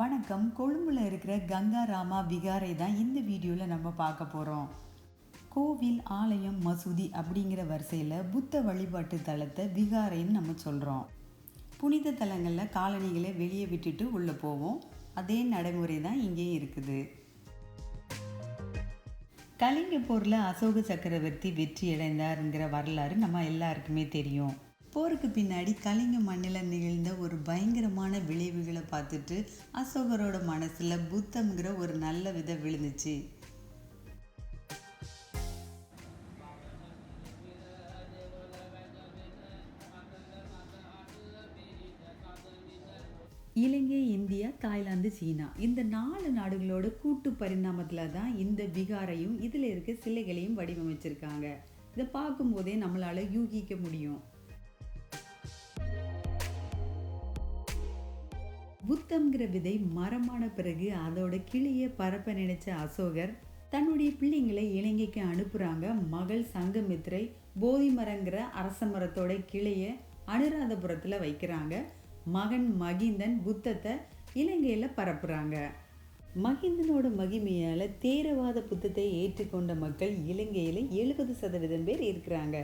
வணக்கம். கொழும்புல இருக்கிற கங்கா ராமா விகாரை தான் இந்த வீடியோவில் நம்ம பார்க்க போகிறோம் கோவில் ஆலயம் மசூதி அப்படிங்கிற வரிசையில் புத்த வழிபாட்டு தலத்தை விகாரைன்னு நம்ம சொல்கிறோம் புனித தலங்களில் காலணிகளை வெளியே விட்டுட்டு உள்ளே போவோம். அதே நடைமுறை தான் இங்கேயும் இருக்குது. கலிங்க போரில் அசோக சக்கரவர்த்தி வெற்றி அடைந்தாருங்கிற வரலாறு நம்ம எல்லாருக்குமே தெரியும். போருக்கு பின்னாடி கலிங்க மண்ணில் நிகழ்ந்த ஒரு பயங்கரமான விளைவுகளை பார்த்துட்டு அசோகரோட மனசில் புத்தம்ங்கிற ஒரு நல்ல விதை விழுந்துச்சு. இலங்கை இந்தியா தாய்லாந்து சீனா இந்த நாலு நாடுகளோட கூட்டு பரிணாமத்தில் தான் இந்த விகாரையும் இதில் இருக்க சிலைகளையும் வடிவமைச்சிருக்காங்க. இதை பார்க்கும்போதே நம்மளால் யூகிக்க முடியும். புத்தம்ங்கிற விதை மரமான பிறகு அதோட கிளியை பரப்ப நினைச்ச அசோகர் தன்னுடைய பிள்ளைங்களை இலங்கைக்கு அனுப்புறாங்க. மகள் சங்கமித்ரை போதி மரங்கிற அரச மரத்தோட கிளையை அனுராதபுரத்துல வைக்கிறாங்க. மகன் மகிந்தன் புத்தத்தை இலங்கையில பரப்புறாங்க. மகிந்தனோட மகிமையால தேரவாத புத்தத்தை ஏற்றுக்கொண்ட மக்கள் இலங்கையில எழுபது சதவீதம் பேர் இருக்கிறாங்க.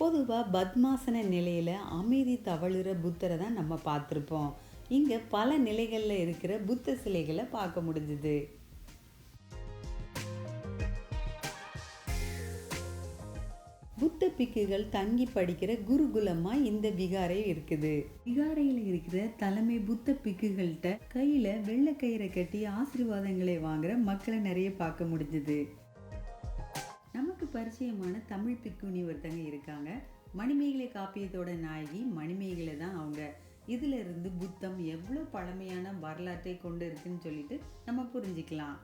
பொதுவாக பத்மாசன நிலையில் அமைதி தவழுற புத்தரை தான் நம்ம பார்த்துருப்போம். இங்கே பல நிலைகளில் இருக்கிற புத்த சிலைகளை பார்க்க முடிஞ்சுது. புத்த பிக்குகள் தங்கி படிக்கிற குருகுலமா இந்த விகாரை இருக்குது. விகாரையில் இருக்கிற தலைமை புத்த பிக்குகள்கிட்ட கையில வெள்ளை கயிறை கட்டி ஆசீர்வாதங்களை வாங்குற மக்களை நிறைய பார்க்க முடிஞ்சுது. நமக்கு பரிச்சயமான தமிழ் பிக்குனி ஒருத்தங்க இருக்காங்க. மணிமேகலை காப்பியத்தோட நாயகி மணிமேகலை தான் அவங்க. இதுல இருந்து புத்தம் எவ்வளோ பழமையான வரலாற்றை கொண்டு இருக்குன்னு சொல்லிட்டு நம்ம புரிஞ்சுக்கலாம்.